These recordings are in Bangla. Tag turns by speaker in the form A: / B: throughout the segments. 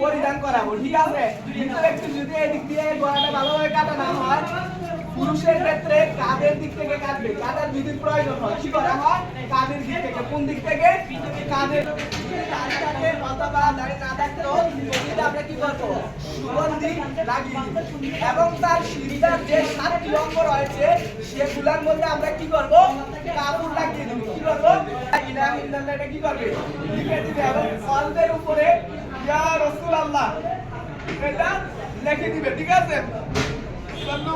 A: পরিধান করাবো ঠিক আছে? একটু যদি এদিক দিয়ে গলাটা ভালোভাবে কাটা না হয়, পুরুষের ক্ষেত্রে কাঁধের দিক থেকে কাটবে? কাঁধের যদি প্রয়োজন হয়? কি করা হয়? কাঁধের দিক থেকে? কোন দিক থেকে? থাকে অথবা দাড়ি না থাকলেও আমরা কি করব? এবং তার শরীরের যে সাতটি মধ্যে আমরা কি করব? কাপড় লাগিয়ে দেবো। কি করব? কলবের উপরে ইয়া রাসূলুল্লাহ। এটা লিখে দিবে, ঠিক আছে? সাল্লু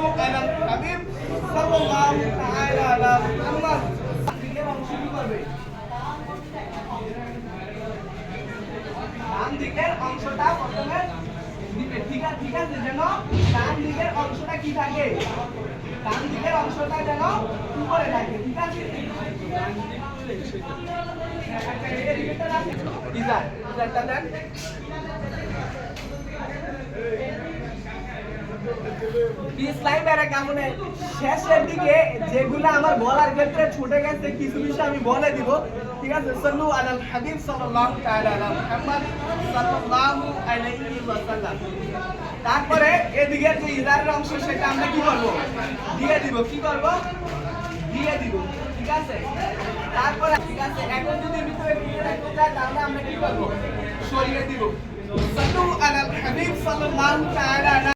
A: দিকের অংশটা দিবে ঠিক আছে ঠিক আছে, যেন ডান দিকের অংশটা কি থাকে? অংশটা যেন উপরে থাকে। ঠিক আছে? শেষের দিকে যেগুলো আমার বলার ক্ষেত্রে ছুটে গেছে, কিছু বিষয় আমি বলে দিব। ঠিক আছে? সাল্লু আলাল হাবিব সাল্লাল্লাহু তাআলা আলা মুহাম্মদ সাল্লাল্লাহু আলাইহি তারপরে এদিকে যে ইজারের অংশ, সেটা আমরা কি করব? দিয়ে দিব। কি করব? দিয়ে দিব। ঠিক আছে? তারপরে, ঠিক আছে, এখন যদি ভিতরে রাখতে চাই তাহলে আমরা কি করব? সরিয়ে দিব। সাল্লু আলাল হাবিব সাল্লাল্লাহু তাআলা আলা